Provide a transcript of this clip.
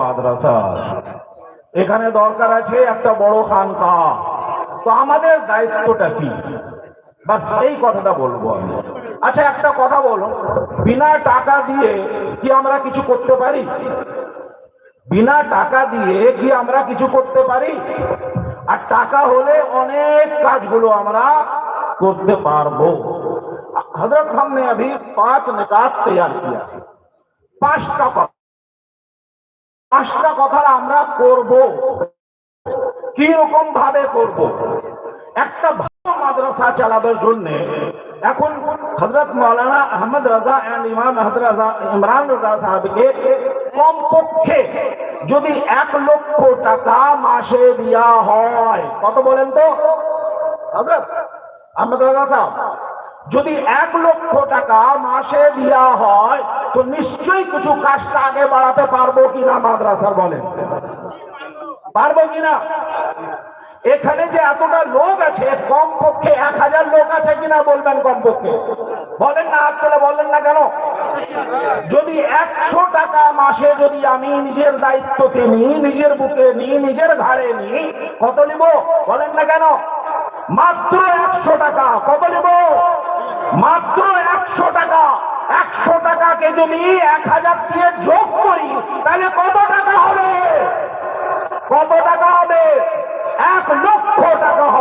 মাদ্রাসা এখানে দরকার আছে একটা বড় খানকা তো আমাদের দায়িত্বটা কি বাস এই কথাটা বলবো আমি আচ্ছা একটা কথা বলো বিনা টাকা দিয়ে কি আমরা কিছু করতে পারি বিনা টাকা দিয়ে কি আমরা কিছু করতে পারি আর টাকা হলে অনেক কাজগুলো আমরা করতে পারবো हजरत हमने अभी पांच निकात तैयार किया পাঁচটা কথা পাঁচটা কথা আমরা করব। কি রকম ভাবে করব? একটা ভালো মাদ্রাসা চালাবার জন্য এখন হজরত মৌলানা আহমদ রাজা এন্ড ইমাম রাজা, ইমরান রাজা সাহেবকে কমপক্ষে যদি এক লক্ষ টাকা মাসে দেওয়া হয়, কত বলেন তো? হজরত আহমদ রাজা সাহেব, যদি এক লক্ষ টাকা মাসে দেওয়া হয় তো নিশ্চয়ই কিছু কাজটা আগে বাড়াতে পারব কিনা মাদ্রাসার বলেন। পারব কিনা? এখানে যে এতটা লোক আছে কম পক্ষে এক হাজার লোক আছে কিনা বলবেন কম পক্ষে বলেন না তুলে বললেন না কেন? যদি একশো টাকা মাসে যদি আমি নিজের দায়িত্বকে নিই, নিজের বুকে নিই, নিজের ঘাড়ে নিই, কত নিব? বলেন না কেন? মাত্র একশো টাকা, কত নিব? মাত্র একশো টাকা। একশো টাকাকে যদি এক হাজার দিয়ে যোগ করি, তাহলে কত টাকা হবে? কত টাকা হবে? এক লক্ষ টাকা হবে।